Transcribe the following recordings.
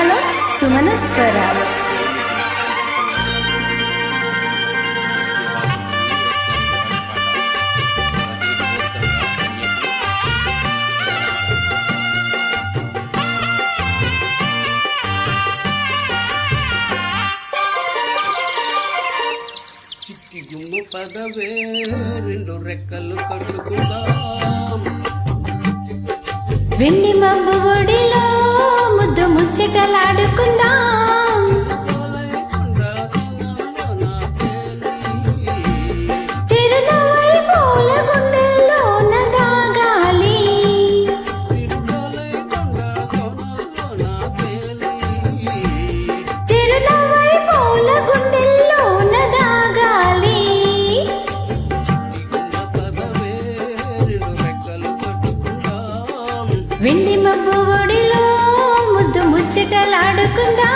స్వరాలు సుమన స్వరాలు చిక్కి పదవే రెండు రెక్కలు కట్టుకుందాం. వెండి మబ్బు ఒడిలో ముద్దు ముచ్చటలాడుకుందాం. వెండి మబ్బు ఒడిలో ముద్దు ముచ్చటలాడుకుందా.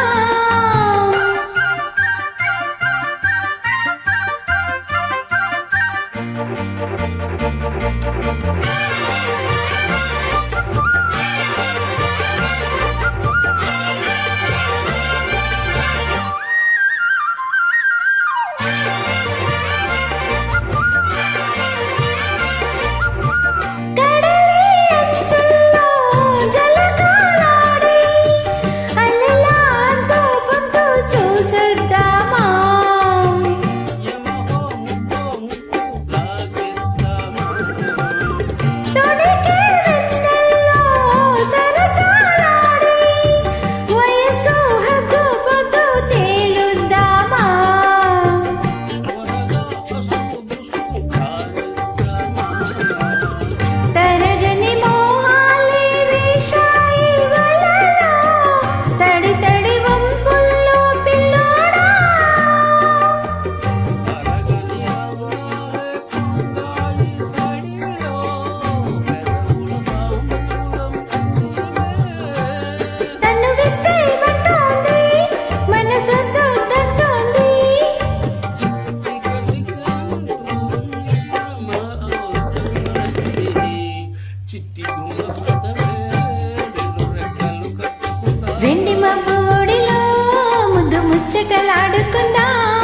ఆటలాడుకుందాం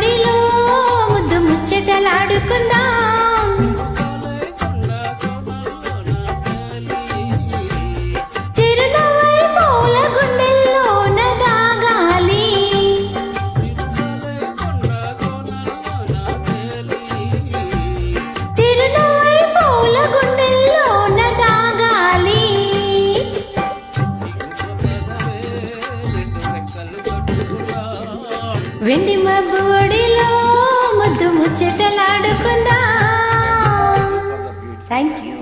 బుడిలో ముద్దు ముచ్చటలాడుకుందాం. Thank you